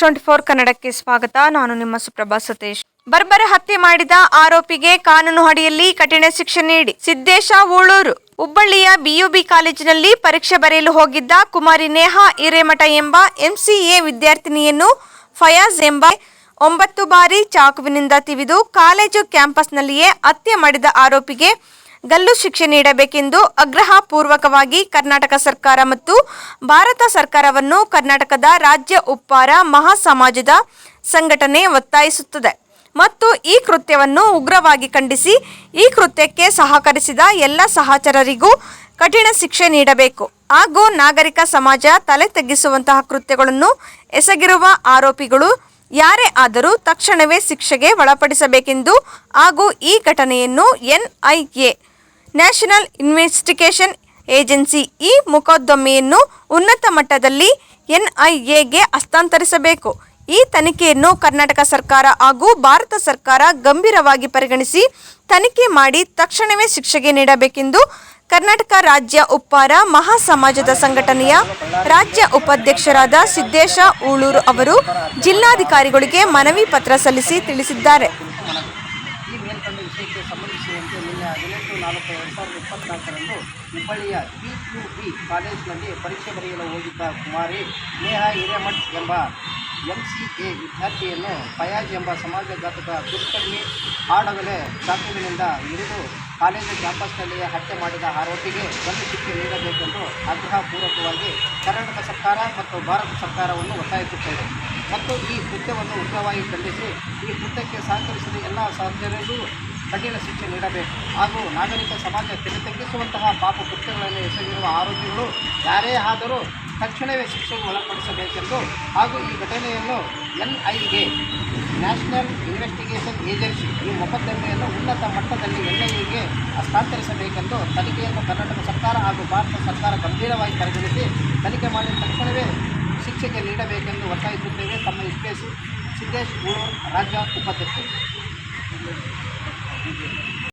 Twenty four ಕನ್ನಡಕ್ಕೆ ಸ್ವಾಗತ. ನಾನು ನಿಮ್ಮ ಸುಪ್ರಭಾ ಸತೀಶ್. ಬರ್ಬರ ಹತ್ಯೆ ಮಾಡಿದ ಆರೋಪಿಗೆ ಕಾನೂನು ಅಡಿಯಲ್ಲಿ ಕಠಿಣ ಶಿಕ್ಷೆ ನೀಡಿ ಸಿದ್ದೇಶ ಊಳೂರು. ಹುಬ್ಬಳ್ಳಿಯ ಬಿಯುಬಿ ಕಾಲೇಜಿನಲ್ಲಿ ಪರೀಕ್ಷೆ ಬರೆಯಲು ಹೋಗಿದ್ದ ಕುಮಾರಿ ನೇಹಾ ಹಿರೇಮಠ ಎಂಬ ಎಂಸಿಎ ವಿದ್ಯಾರ್ಥಿನಿಯನ್ನು ಫಯಾಜ್ ಎಂಬ ಒಂಬತ್ತು ಬಾರಿ ಚಾಕುವಿನಿಂದ ತಿವಿದು ಕಾಲೇಜು ಕ್ಯಾಂಪಸ್ನಲ್ಲಿಯೇ ಹತ್ಯೆ ಮಾಡಿದ ಆರೋಪಿಗೆ ಗಲ್ಲು ಶಿಕ್ಷೆ ನೀಡಬೇಕೆಂದು ಆಗ್ರಹ ಪೂರ್ವಕವಾಗಿ ಕರ್ನಾಟಕ ಸರ್ಕಾರ ಮತ್ತು ಭಾರತ ಸರ್ಕಾರವನ್ನು ಕರ್ನಾಟಕದ ರಾಜ್ಯ ಉಪ್ಪಾರ ಮಹಾಸಮಾಜದ ಸಂಘಟನೆ ಒತ್ತಾಯಿಸುತ್ತದೆ. ಮತ್ತು ಈ ಕೃತ್ಯವನ್ನು ಉಗ್ರವಾಗಿ ಖಂಡಿಸಿ ಈ ಕೃತ್ಯಕ್ಕೆ ಸಹಕರಿಸಿದ ಎಲ್ಲ ಸಹಚರರಿಗೂ ಕಠಿಣ ಶಿಕ್ಷೆ ನೀಡಬೇಕು. ಹಾಗೂ ನಾಗರಿಕ ಸಮಾಜ ತಲೆ ತಗ್ಗಿಸುವಂತಹ ಕೃತ್ಯಗಳನ್ನು ಎಸಗಿರುವ ಆರೋಪಿಗಳು ಯಾರೇ ಆದರೂ ತಕ್ಷಣವೇ ಶಿಕ್ಷೆಗೆ ಒಳಪಡಿಸಬೇಕೆಂದು ಹಾಗೂ ಈ ಘಟನೆಯನ್ನು ಎನ್ಐಎ ನ್ಯಾಷನಲ್ ಇನ್ವೆಸ್ಟಿಗೇಷನ್ ಏಜೆನ್ಸಿ ಈ ಮೊಕದ್ದಮೆಯನ್ನು ಉನ್ನತ ಮಟ್ಟದಲ್ಲಿ ಎನ್ಐಎಗೆ ಹಸ್ತಾಂತರಿಸಬೇಕು. ಈ ತನಿಖೆಯನ್ನು ಕರ್ನಾಟಕ ಸರ್ಕಾರ ಹಾಗೂ ಭಾರತ ಸರ್ಕಾರ ಗಂಭೀರವಾಗಿ ಪರಿಗಣಿಸಿ ತನಿಖೆ ಮಾಡಿ ತಕ್ಷಣವೇ ಶಿಕ್ಷೆಗೆ ನೀಡಬೇಕೆಂದು ಕರ್ನಾಟಕ ರಾಜ್ಯ ಉಪ್ಪಾರ ಮಹಾಸಮಾಜದ ಸಂಘಟನೆಯ ರಾಜ್ಯ ಉಪಾಧ್ಯಕ್ಷರಾದ ಸಿದ್ದೇಶ ಉಳೂರು ಅವರು ಜಿಲ್ಲಾಧಿಕಾರಿಗಳಿಗೆ ಮನವಿ ಪತ್ರ ಸಲ್ಲಿಸಿ ತಿಳಿಸಿದ್ದಾರೆ. ಈ ಮೇಲ್ಕಂಡ ವಿಷಯಕ್ಕೆ ಸಂಬಂಧಿಸಿದಂತೆ ನಿನ್ನೆ ಹದಿನೆಂಟು, ನಾಲ್ಕು, ಎರಡು ಸಾವಿರದ ಇಪ್ಪತ್ನಾಲ್ಕರಂದು ಹುಬ್ಬಳ್ಳಿಯ ಬಿ ಯು ಬಿ ಕಾಲೇಜಿನಲ್ಲಿ ಪರೀಕ್ಷೆ ಬರೆಯಲು ಹೋಗಿದ್ದ ಕುಮಾರಿ ನೇಹಾ ಹಿರೇಮಠ್ ಎಂಬ ಎಂ ಸಿ ಎ ವಿದ್ಯಾರ್ಥಿಯನ್ನು ಫಯಾಜ್ ಎಂಬ ಸಮಾಜಘಾತಕ ದುಷ್ಕರ್ಮಿ ಹಾಡಗಲೆ ಚಾಕುವಿನಿಂದ ಇರಿದು ಕಾಲೇಜು ಕ್ಯಾಂಪಸ್ನಲ್ಲಿಯೇ ಹತ್ಯೆ ಮಾಡಿದ ಆರೋಪಿಗೆ ಒಂದು ಶಿಕ್ಷೆ ನೀಡಬೇಕೆಂದು ಆಗ್ರಹಪೂರ್ವಕವಾಗಿ ಕರ್ನಾಟಕ ಸರ್ಕಾರ ಮತ್ತು ಭಾರತ ಸರ್ಕಾರವನ್ನು ಒತ್ತಾಯಿಸುತ್ತೇವೆ. ಮತ್ತು ಈ ಕೃತ್ಯವನ್ನು ಉಗ್ರವಾಗಿ ಖಂಡಿಸಿ ಈ ಕೃತ್ಯಕ್ಕೆ ಸಹಕರಿಸಿದ ಎಲ್ಲ ಸಹಚರಿಗೂ ಕಠಿಣ ಶಿಕ್ಷೆ ನೀಡಬೇಕು. ಹಾಗೂ ನಾಗರಿಕ ಸಮಾಜ ತಲೆ ತಗ್ಗಿಸುವಂತಹ ಪಾಪ ಕೃತ್ಯಗಳನ್ನು ಎಸಗಿರುವ ಆರೋಪಿಗಳು ಯಾರೇ ಆದರೂ ತಕ್ಷಣವೇ ಶಿಕ್ಷೆಗೆ ಒಳಪಡಿಸಬೇಕೆಂದು ಹಾಗೂ ಈ ಘಟನೆಯನ್ನು ಎನ್ ಐಗೆ ನ್ಯಾಷನಲ್ ಇನ್ವೆಸ್ಟಿಗೇಷನ್ ಏಜೆನ್ಸಿ, ಈ ಮೊಕದ್ದಮೆಯನ್ನು ಉನ್ನತ ಮಟ್ಟದಲ್ಲಿ ಎನ್ ಐಗೆ ಹಸ್ತಾಂತರಿಸಬೇಕೆಂದು ತನಿಖೆಯನ್ನು ಕರ್ನಾಟಕ ಸರ್ಕಾರ ಹಾಗೂ ಭಾರತ ಸರ್ಕಾರ ಗಂಭೀರವಾಗಿ ಪರಿಗಣಿಸಿ ತನಿಖೆ ಮಾಡಿದ ತಕ್ಷಣವೇ ಶಿಕ್ಷೆಗೆ ನೀಡಬೇಕೆಂದು ಒತ್ತಾಯಿಸುತ್ತೇವೆ. ತಮ್ಮ ಇಸ್ಪೇಸು ಸಿದ್ದೇಶ್ ಗೂಳೂರು ರಾಜ್ಯ ಉಪಾಧ್ಯಕ್ಷರು.